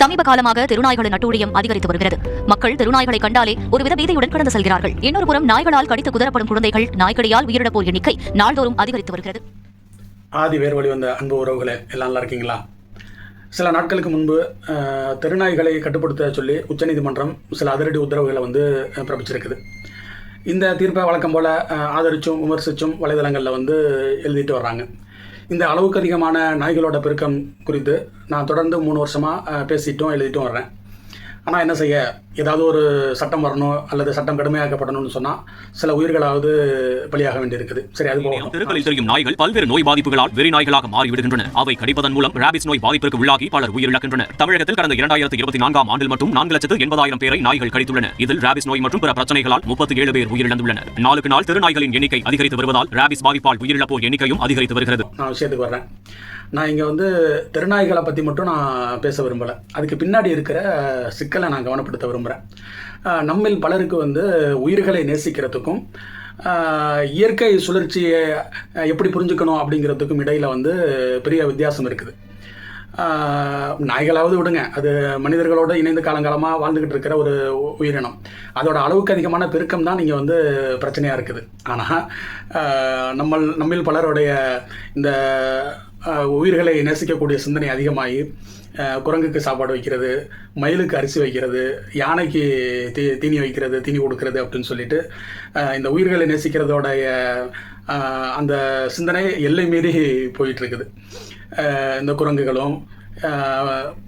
சமீப காலமாக தெருநாய்களின் அட்டூழியம் அதிகரித்து வருகிறது. மக்கள் தெருநாய்களை கண்டாலே ஒருவித பீதியுடன் கடந்து செல்கிறார்கள். இன்னொரு புறம் நாய்களால் கடித்து குதரப்படும் குழந்தைகள் நாய்க்கடியால் உயிரிழப்போர் எண்ணிக்கை நாள்தோறும் அதிகரித்து வருகிறது. ஆதி வேர் வழி வந்த அன்பு உறவுகளே எல்லாம் நல்லா இருக்கீங்களா? சில நாட்களுக்கு முன்பு தெருநாய்களை கட்டுப்படுத்த சொல்லி உச்சநீதிமன்றம் சில அதிரடி உத்தரவுகளை வந்து பிறப்பிச்சிருக்குது. இந்த தீர்ப்பை வழக்கம் போல் ஆதரிச்சும் விமர்சிச்சும் வலைதளங்களில் வந்து எழுதிட்டு வர்றாங்க. இந்த அளவுக்கு அதிகமான நாய்களோட பெருக்கம் குறித்து நான் தொடர்ந்து மூணு வருஷமாக பேசிட்டும் எழுதிட்டும் வர்றேன். ஆனால் என்ன செய்ய? ஏதாவது ஒரு சட்டம் வரணும் அல்லது சட்டம் கடுமையாக்கப்படணும்னு சொன்னால் சில உயிர்களாவது பலியாக வேண்டியிருக்குது. சரி அது போகணும் தெருக்களில் தெரியும் நாய்கள் பல்வேறு நோய் பாதிப்புகளால் வெறி நாய்களாக மாறிவிடுகின்றன. அவை கடிப்பதன் மூலம் ராபிஸ் நோய் பாதிப்பிற்கு உள்ளாகி பலர் உயிரிழக்கின்றனர் தமிழகத்தில் கடந்த இரண்டாயிரத்தி இருபத்தி நான்காம் ஆண்டில் மட்டும் நான்கு லட்சத்து எண்பதாயிரம் பேரை நாய்கள் கடித்துள்ளன. இதில் ராபிஸ் நோய் மற்றும் பிற பிரச்சனைகளால் முப்பத்தி ஏழு பேர் உயிரிழந்துள்ளனர். நாளுக்கு நாள் தெருநாய்களின் எண்ணிக்கை அதிகரித்து வருவதால் ராபிஸ் பாதிப்பால் உயிரிழப்போர் எண்ணிக்கையும் அதிகரித்து வருகிறது. நான் விஷயத்துக்கு வர்றேன். நான் இங்கே வந்து தெருநாய்களை பற்றி மட்டும் நான் பேச விரும்பலை. அதுக்கு பின்னாடி இருக்கிற சிக்கலை நான் கவனப்படுத்த விரும்புகிறேன் நம்மில் பலருக்கு வந்து உயிர்களை நேசிக்கிறதுக்கும் இயற்கை சுழற்சியை எப்படி புரிஞ்சுக்கணும் அப்படிங்கிறதுக்கும் இடையில் வந்து பெரிய வித்தியாசம் இருக்குது. நாய்களாவது விடுங்க. அது மனிதர்களோடு இணைந்து காலங்காலமாக வாழ்ந்துக்கிட்டு இருக்கிற ஒரு உயிரினம். அதோட அளவுக்கு அதிகமான பெருக்கம் தான் நீங்கள் வந்து பிரச்சனையாக இருக்குது. ஆனால் நம்ம நம்மில் பலருடைய இந்த உயிர்களை நேசிக்கக்கூடிய சிந்தனை அதிகமாகி குரங்குக்கு சாப்பாடு வைக்கிறது மயிலுக்கு அரிசி வைக்கிறது யானைக்கு தீ தீனி வைக்கிறது தீனி கொடுக்கறது அப்படின்னு சொல்லிட்டு இந்த உயிர்களை நேசிக்கிறதோடைய அந்த சிந்தனை எல்லை மீறி போயிட்டுருக்குது. இந்த குரங்குகளும்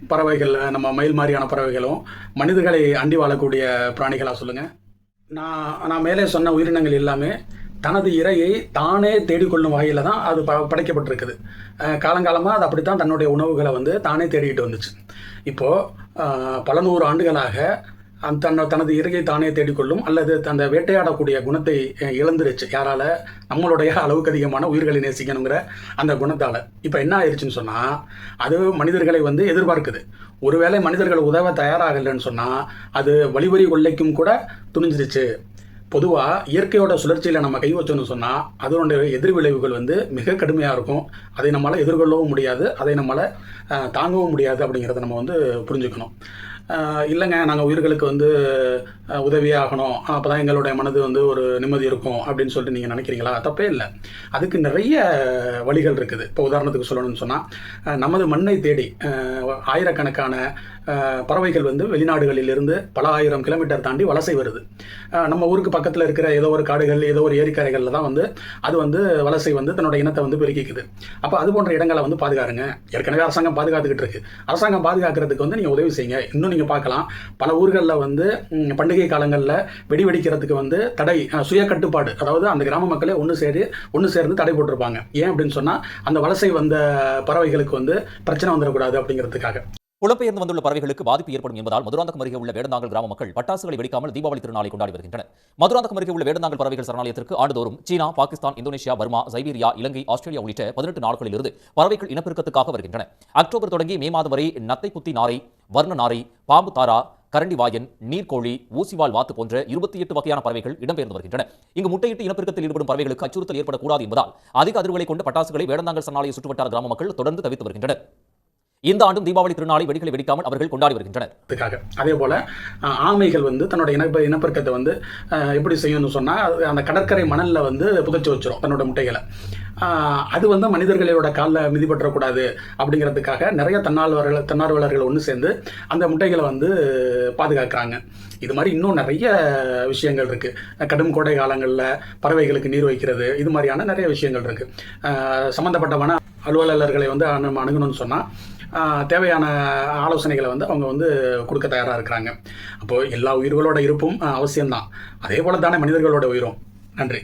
பறவைகள் நம்ம மயில் மாதிரியான பறவைகளும் மனிதர்களை அண்டி வாழக்கூடிய பிராணிகளாக சொல்லுங்கள் நான் நான் மேலே சொன்ன உயிரினங்கள் எல்லாமே தனது இரையை தானே தேடிக்கொள்ளும் வகையில் தான் அது ப படைக்கப்பட்டிருக்குது. காலங்காலமாக அது அப்படித்தான் தன்னுடைய உணவுகளை வந்து தானே தேடிக்கிட்டு வந்துச்சு. இப்போது பல நூறு ஆண்டுகளாக அந்த தன்னை தனது இறையை தானே தேடிக்கொள்ளும் அல்லது அந்த வேட்டையாடக்கூடிய குணத்தை இழந்துருச்சு. யாரால? நம்மளுடைய அளவுக்கு அதிகமான உயிர்களை நேசிக்கணுங்கிற அந்த குணத்தால். இப்போ என்ன ஆயிடுச்சுன்னு சொன்னால் அது மனிதர்களை வந்து எதிர்பார்க்குது. ஒருவேளை மனிதர்கள் உதவ தயாராகலைன்னு சொன்னால் அது வழிவரி கொள்ளைக்கும் கூட துணிஞ்சிருச்சு. பொதுவாக இயற்கையோட சுழற்சியில் நம்ம கை வச்சோம்னு சொன்னால் அதனுடைய எதிர்விளைவுகள் வந்து மிக கடுமையாக இருக்கும். அதை நம்மளால் எதிர்கொள்ளவும் முடியாது. அதை நம்மளால் தாங்கவும் முடியாது அப்படிங்கிறத நம்ம வந்து புரிஞ்சுக்கணும். இல்லைங்க நாங்கள் உயிர்களுக்கு வந்து உதவியாகணும் உதவியே ஆகணும். அப்போ தான் எங்களுடைய மனது வந்து ஒரு நிம்மதி இருக்கும் அப்படின்னு சொல்லிட்டு நீங்கள் நினைக்கிறீங்களா? தப்பே இல்லை. அதுக்கு நிறைய வழிகள் இருக்குது. இப்போ உதாரணத்துக்கு சொல்லணும்னு சொன்னால் நமது மண்ணை தேடி ஆயிரக்கணக்கான பறவைகள் வந்து வெளிநாடுகளிலிருந்து பல ஆயிரம் கிலோமீட்டர் தாண்டி வலசை வருது. நம்ம ஊருக்கு பக்கத்தில் இருக்கிற ஏதோ ஒரு காடுகள் ஏதோ ஒரு ஏரிக்கரைகளில் தான் வந்து அது வந்து வலசை வந்து தன்னோட இனத்தை வந்து பெருக்கிக்குது. அப்போ அது போன்ற இடங்களை வந்து பாதுகாருங்க. ஏற்கனவே அரசாங்கம் பாதுகாத்துக்கிட்டு இருக்கு. அரசாங்கம் பாதுகாக்கிறதுக்கு வந்து நீங்கள் உதவி செய்யுங்க. இன்னும் நீங்கள் பார்க்கலாம். பல ஊர்களில் வந்து பண்டிகை காலங்களில் வெடி வெடிக்கிறதுக்கு வந்து தடை சுய கட்டுப்பாடு அதாவது அந்த கிராம மக்களே ஒன்று சேரி ஒன்று சேர்ந்து தடை போட்டிருப்பாங்க. ஏன் அப்படின்னு சொன்னால் அந்த வலசை வந்த பறவைகளுக்கு வந்து பிரச்சனை வந்துடக்கூடாது அப்படிங்கிறதுக்காக. புலப்பெயர்ந்து வந்துள்ள பறவைகளுக்கு பாதிப்பு ஏற்படும் என்பதால் மதுராந்தகம் அருகே உள்ள வேடந்தாங்கல் கிராம மக்கள் பட்டாசுகளை வெடிக்காமல் தீபாவளி திருநாளை கொண்டாடி வருகின்றனர். மதுராந்தகம் அருகே உள்ள வேடந்தாங்கல் பறவைகள் சரணாலயத்திற்கு ஆண்டுதோறும் China Pakistan Indonesia Burma Siberia Ilangai Australia உள்ளிட்ட பதினெட்டு நாடுகளிலிருந்து பறவைகள் இனப்பெருக்கத்துக்காக வருகின்றன. அக்டோபர் தொடங்கி மே மாதம் வரை நத்தை குத்தி நாரை வர்ணநாரி பாம்பு தாரா கரண்டி வாயன் நீர்க்கோழி ஊசிவால் வாத்து போன்ற இருபத்தி எட்டு வகையான பறவைகள் இடம்பெயர்ந்து வருகின்றன. இங்கு முட்டையிட்டு இனப்பெருக்கத்தில் ஈடுபடும் பறவைகளுக்கு அச்சுறுத்தல் ஏற்படக்கூடாது என்பதால் அதிக அதிர்வுகளை கொண்ட பட்டாசுகளை வேடந்தாங்கல் சரணாலய சுற்றுவட்டார கிராம மக்கள் தொடர்ந்து தவித்து வருகின்றனர். இந்த ஆண்டும் தீபாவளி திருநாளை வெடிகளை வெடிக்காமல் அவர்கள் கொண்டாடி வருகின்றனர். அதுக்காக. அதே போல் ஆமைகள் வந்து தன்னோட இனப்ப இனப்பெருக்கத்தை வந்து எப்படி செய்யணும்னு சொன்னால் அந்த கடற்கரை மணலில் வந்து புதைச்சி வச்சிரும் தன்னோட முட்டைகளை. அது வந்து மனிதர்களோட காலில் மிதிப்பற்றக்கூடாது அப்படிங்கிறதுக்காக நிறைய தன்னார்வலர்கள் தன்னார்வலர்கள் ஒன்று சேர்ந்து அந்த முட்டைகளை வந்து பாதுகாக்கிறாங்க. இது மாதிரி இன்னும் நிறைய விஷயங்கள் இருக்குது கடும் கோடை காலங்களில் பறவைகளுக்கு நீர் வைக்கிறது இது மாதிரியான நிறைய விஷயங்கள் இருக்குது சம்மந்தப்பட்ட வன அலுவலர்களை வந்து அணு அணுகணும்னு சொன்னால் தேவையான ஆலோசனைகளை வந்து அவங்க வந்து கொடுக்க தயாராக இருக்கிறாங்க. அப்போது எல்லா உயிர்களோட இருப்பும் அவசியம்தான். அதே போல தானே மனிதர்களோட உயிரும். நன்றி.